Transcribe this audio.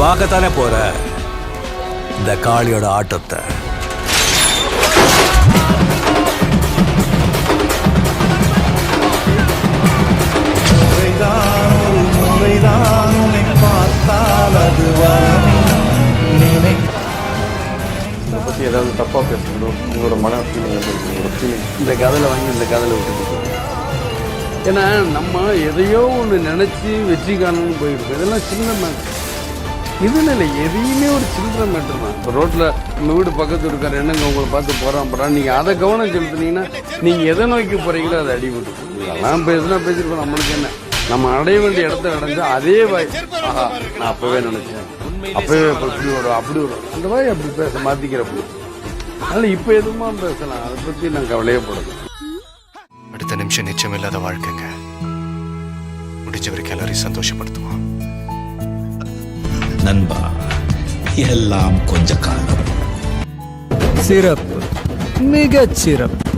பார்க்கத்தானே போற? இந்த காளியோட ஆட்டத்தை. பற்றி ஏதாவது தப்பாக பேசுகிறோம் உங்களோட மன ஃபீலிங் எப்படி? உங்களோட ஃபீலிங் இந்த காதில் வாங்கி இந்த காதில் விட்டுட்டு போகணும். ஏன்னா நம்ம எதையோ ஒன்று நினச்சி வெற்றி காணணும்னு போயிருக்கோம். இதெல்லாம் சின்ன மேட்ரு இதுன்னு இல்லை எதையுமே ஒரு சில்லற மேட்டர் தான் இப்போ ரோட்டில் நம்ம வீடு பக்கத்து இருக்கார் என்னங்க உங்களை பார்த்து போகிறான் போகிறான் நீங்கள் அதை கவனம் செலுத்துனீங்கன்னா நீங்கள் எதை நோக்கி போகிறீங்களோ அதை அடிபட்டு இதெல்லாம் பேசுனா பேசியிருக்கோம் நம்மளுக்கு என்ன? நம்ம அடைய வேண்டிய இடத்த அடைஞ்சா அதே வாய். ஆஹா நான் அப்போவே நினச்சேன். அப்போவே இப்படி வரும் அப்படி வரும். அந்த வாய் அப்படி பேச மாற்றிக்கிறப்போ அதனால் இப்போ எதுவுமா பேசலாம்? அதை பற்றி நான் கவலையப்படலை அடுத்த நிமிஷம் நிச்சயம் இல்லாத வாழ்க்கைங்க. முடிஞ்ச வரைக்கும் எல்லாரையும் சந்தோஷப்படுத்துவோம். நண்பா எல்லாம் கொஞ்ச காலம். சிறப்பு. மிகச் சிறப்பு